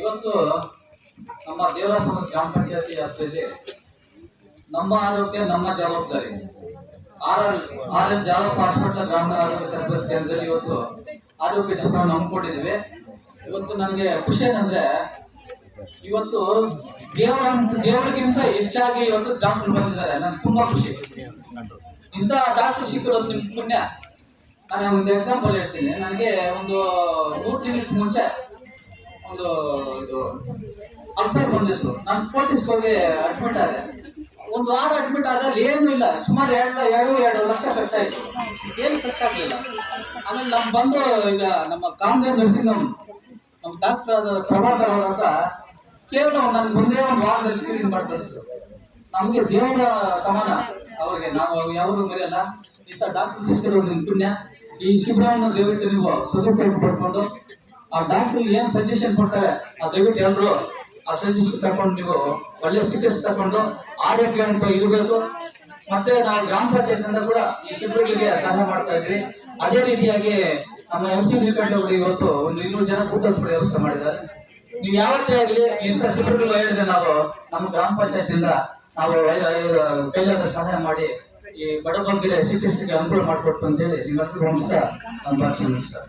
ಇವತ್ತು ನಮ್ಮ ದೇವರಸಮ ಗ್ರಾಮ ಪಂಚಾಯತಿ ವ್ಯಾಪ್ತಿಯಲ್ಲಿ ನಮ್ಮ ಆರೋಗ್ಯ, ನಮ್ಮ ಜವಾಬ್ದಾರಿ. ಆರ್ ಆರ್ ಎಲ್ ಗ್ರಾಮ ಹಾಸ್ಪಿಟಲ್ ಗ್ರಾಮೀಣ ಆರೋಗ್ಯ ತರಬೇತಿ ಕೇಂದ್ರದಲ್ಲಿ ಇವತ್ತು ಆರೋಗ್ಯ ಶಿಬಿರವನ್ನು ಹಮ್ಮಿಕೊಂಡಿದ್ದೀವಿ. ಇವತ್ತು ನನಗೆ ಖುಷಿ ಏನಂದ್ರೆ, ಇವತ್ತು ದೇವರ ದೇವರಿಗಿಂತ ಹೆಚ್ಚಾಗಿ ಇವತ್ತು ಡಾಕ್ಟರ್ ಬಂದಿದ್ದಾರೆ. ನನ್ಗೆ ತುಂಬಾ ಖುಷಿ. ಇಂಥ ಡಾಕ್ಟರ್ ಸಿಕ್ಕಿರೋದು ನಿಮ್ ಪುಣ್ಯ. ನಾನು ಒಂದು ಎಕ್ಸಾಂಪಲ್ ಹೇಳ್ತೀನಿ. ನನಗೆ ಒಂದು ಮೂರು ತಿಂಗಳ ಮುಂಚೆ ಒಂದು ಇದು ಅಲ್ಸರ್ ಬಂದಿದ್ರು. ನಾನು ಫೋರ್ಟಿಸ್ ಹೋಗಿ ಅಡ್ಮಿಟ್ ಆದೆ. ಒಂದು ವಾರ ಅಡ್ಮಿಟ್ ಆದಲ್ಲಿ ಏನೂ ಇಲ್ಲ. ಸುಮಾರು ಎರಡು ಎರಡು ಎರಡು ಲಕ್ಷ ಖರ್ಚಾಯಿತು ಏನು ಖರ್ಚಾಗಲಿಲ್ಲ ಆಮೇಲೆ ನಮ್ಮ ಬಂದು ಈಗ ನಮ್ಮ ಕಾಂಗ್ರೆಸ್ ನರ್ಸಿಂಗ್ ಹೋಮ್ ನಮ್ಮ ಡಾಕ್ಟರ್ ಪ್ರಭಾಕರ್ ಅವ್ರ ಹತ್ರ ಕೇವಲ ನನ್ಗೆ ಒಂದೇ ಒಂದು ವಾರದಲ್ಲಿ ಕ್ಲೀನ್ ಮಾಡಿ ನಮಗೆ ದೇವರ ಸಮಾನ. ಅವ್ರಿಗೆ ನಾವು ಯಾವುದು ಮರೆಯಲ್ಲ. ಇಂಥ ಡಾಕ್ಟರ್ ಸಿಕ್ಕಿರೋ ನಿಮ್ಮ ಪುಣ್ಯ. ಈ ಶಿಬಿರವನ್ನು ದಯವಿಟ್ಟು ನೀವು ಸದುಪಯೋಗ ಪಡ್ಕೊಂಡು ಆ ಡಾಕ್ಟರ್ ಏನ್ ಸಜೆಷನ್ ಕೊಡ್ತಾರೆ? ಆ ದಯವಿಟ್ಟು ಎಲ್ಲರೂ ಆ ಸಜೆಷನ್ ತಗೊಂಡು ನೀವು ಒಳ್ಳೆ ಚಿಕಿತ್ಸೆ ತಗೊಂಡು ಆರೋಗ್ಯವಂತ ಇರಬೇಕು. ಮತ್ತೆ ನಾವು ಗ್ರಾಮ ಪಂಚಾಯತ್ನಿಂದ ಕೂಡ ಈ ಶಿಬಿರಗಳಿಗೆ ಸಹಾಯ ಮಾಡ್ತಾ ಇದ್ವಿ ಅದೇ ರೀತಿಯಾಗಿ ನಮ್ಮ ಎಂ ಸಿ ಅವರು ಇವತ್ತು ಒಂದು ಇನ್ನೂರು ಜನ ಊಟದ ವ್ಯವಸ್ಥೆ ಮಾಡಿದ್ದಾರೆ. ನೀವು ಯಾವತ್ತೇ ಆಗಲಿ ಇಂಥ ಶಿಬಿರಗಳು ಹೇಳಿದ್ರೆ ನಾವು ನಮ್ಮ ಗ್ರಾಮ ಪಂಚಾಯತಿಂದ ನಾವು ಕೈಲಾದ ಸಹಾಯ ಮಾಡಿ ಈ ಬಡಬಗ್ಗರ ಚಿಕಿತ್ಸೆಗೆ ಅನುಕೂಲ ಮಾಡಿಕೊಟ್ಟು ಅಂತೇಳಿ ಹೇಳಿ ನಮಸ್ಕಾರ. ಭಾಷೆ ನಮಸ್ಕಾರ